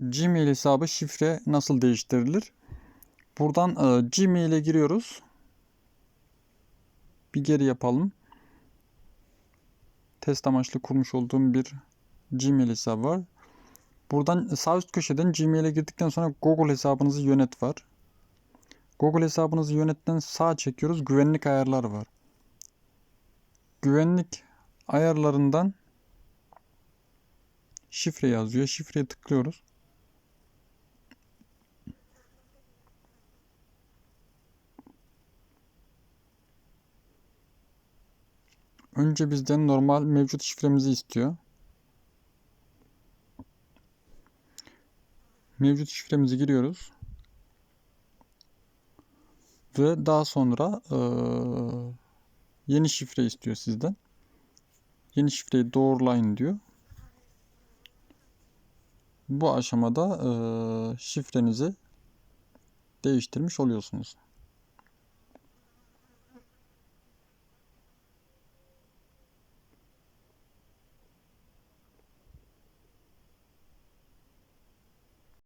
Gmail hesabı şifre nasıl değiştirilir? Buradan e, Gmail'e giriyoruz. Bir geri yapalım. Test amaçlı kurmuş olduğum bir Gmail hesabı var. Buradan sağ üst köşeden Gmail'e girdikten sonra Google hesabınızı yönet var. Google hesabınızı yönetten sağ çekiyoruz. Güvenlik ayarları var. Güvenlik ayarlarından şifre yazıyor. Şifreye tıklıyoruz. Önce bizden normal mevcut şifremizi istiyor. Mevcut şifremizi giriyoruz. Ve daha sonra eee, yeni şifre istiyor sizden. Yeni şifreyi doğrulayın diyor. Bu aşamada eee, şifrenizi değiştirmiş oluyorsunuz.